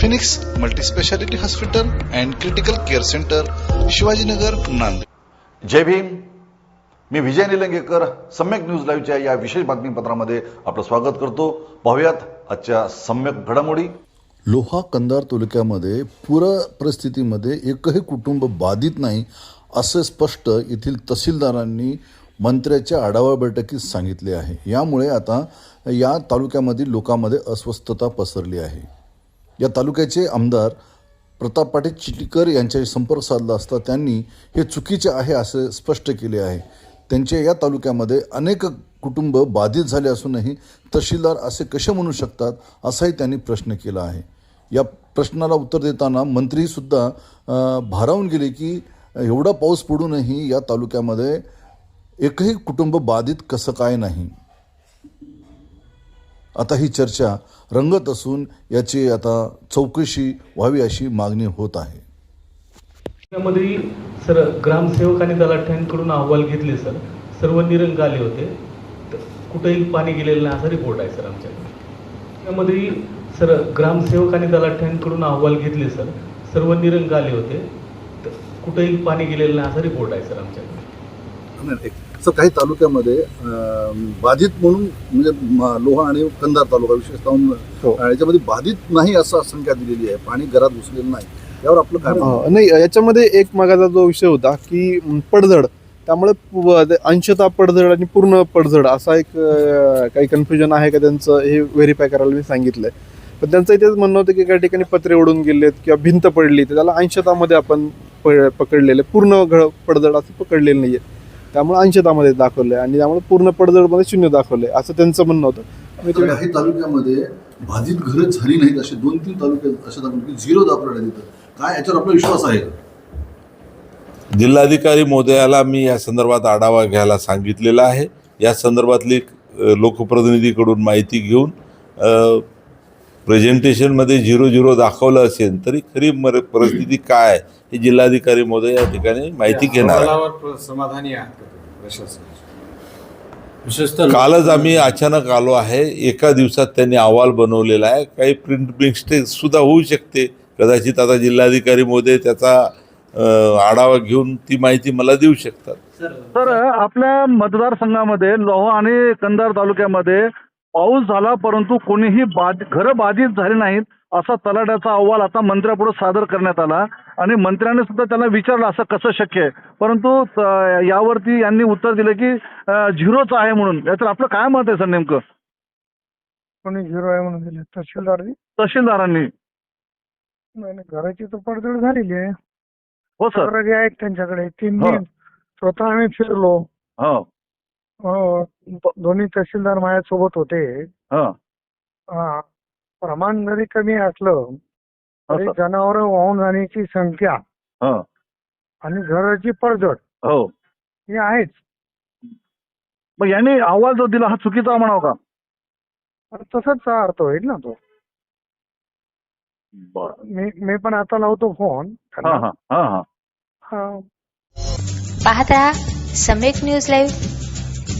Phoenix multispeciality hospital and critical care centre Shivajinagar Nanded. जय भीम. मी Vijay Nilangekar Samyak news लाईव्हच्या या विशेष बातमीपत्रामध्ये आपलं स्वागत करतो. पाहूयात आजच्या सम्यक घडामोडी. लोहा कंधार तालुक्यामध्ये पूर परिस्थितीमध्ये एकही कुटुंब बाधित नाही असे स्पष्ट येथील तहसीलदारांनी मंत्र्याच्या आढावा बैठकीत सांगितले आहे. यामुळे आता या तालुक्यामधील लोकांमध्ये अस्वस्थता पसरली आहे. या तालुक्याचे आमदार प्रताप पाटील चिटकर यांच्याशी संपर्क साधला असता त्यांनी हे चुकीचे आहे असे स्पष्ट केले आहे. त्यांच्या या तालुक्यामध्ये अनेक कुटुंब बाधित झाले असूनही तहसीलदार असे कसे म्हणू शकतात असाही त्यांनी प्रश्न केला आहे. या प्रश्नाला उत्तर देताना मंत्रीसुद्धा भारावून गेले की एवढा पाऊस पडूनही या तालुक्यामध्ये एकही कुटुंब बाधित कसं काय नाही? आता ही चर्चा रंगत असून याची आता चौकशी व्हावी अशी मागणी होत आहे. यामध्ये सर ग्रामसेवक आणि तलाठ्यांकडून अहवाल घेतले सर. सर्व निरंग आले होते. तर कुठेही पाणी गेलेलं नाही असा रिपोर्ट आहे सर आमच्याकडे. यामध्ये सर ग्रामसेवक आणि तलाठ्यांकडून अहवाल घेतले सर. सर्व निरंग आले होते. तर कुठेही पाणी गेलेलं नाही असा रिपोर्ट आहे सर आमच्याकडे. सर काही तालुक्यामध्ये बाधित म्हणून म्हणजे लोहा आणि कंधार तालुका विशेषतः हो. याच्यामध्ये बाधित नाही असं संख्या दिलेली आहे. पाणी घरात घुसलेलं नाही. यावर आपलं काय नाही याच्यामध्ये एक मागाचा जो विषय होता की पडझड. त्यामुळे अंशतः पडझड आणि पूर्ण पडझड असा एक काही कन्फ्युजन आहे का त्यांचं? हे व्हेरीफाय करायला मी सांगितलंय. पण त्यांचं इथेच म्हणणं होतं की काही ठिकाणी पत्रे उडून गेलेत किंवा भिंत पडली तर त्याला अंशतामध्ये आपण पकडलेले. पूर्ण घ पडझड असं पकडलेलं नाहीये. त्यामुळे अंशतामध्ये दाखवलंय आणि त्यामुळे पूर्ण पडझडमध्ये शून्य दाखवलंय असं त्यांचं म्हणणं होतं. काही तालुक्यामध्ये बाधित घरं झाली नाहीत असे दोन तीन तालुके असे दाखवले की झिरो दाखवले तिथं काय याच्यावर आपला विश्वास आहे जिल्हाधिकारी महोदयाला मी या संदर्भात आढावा घ्यायला सांगितलेला आहे. या संदर्भातली लोकप्रतिनिधीकडून माहिती घेऊन प्रेझेंटेशनमध्ये झिरो झिरो दाखवलं असेल तरी खरी मर परिस्थिती काय हे जिल्हाधिकारी महोदय या ठिकाणी माहिती घेणार कालच आम्ही अचानक आलो आहे एका दिवसात त्यांनी अहवाल बनवलेला आहे काही प्रिंट मिस्टेक सुद्धा होऊ शकते. कदाचित आता जिल्हाधिकारी महोदय त्याचा आढावा घेऊन ती माहिती मला देऊ शकतात. तर आपल्या मतदारसंघामध्ये लोहा आणि कंधार तालुक्यामध्ये पाऊस झाला परंतु कोणीही बाध घरं बाधित झाली नाहीत असा तलाट्याचा अहवाल आता मंत्र्यापुढे सादर करण्यात आला. आणि मंत्र्याने सुद्धा त्याला विचारलं असं कसं शक्य आहे. परंतु यावरती यांनी उत्तर दिलं की झिरोच आहे म्हणून. याचं आपलं काय मत आहे सर नेमकं? कोणी झिरो आहे म्हणून दिले. तहसीलदारनी? तहसीलदारांनी. नाही घराची तर पडझड झालेली आहे. हो सर. आहेत त्यांच्याकडे तीन हो. स्वतः आम्ही फिरलो. हो. हो, दोन्ही तहसीलदार माझ्यासोबत होते. हो. हा. प्रमाण जरी कमी असलं तरी. जनावर वाहून जाण्याची संख्या हो. आणि घराची पडझड हो. ही आहेच. मग यांनी अहवाल जो दिला हा चुकीचा म्हणावा का? पण तसाच अर्थ होईल ना तो. मी मी पण आता लावतो फोन. हा हा. हा हा. हा. पाहत रहा सम्यक न्यूज लाईव्ह.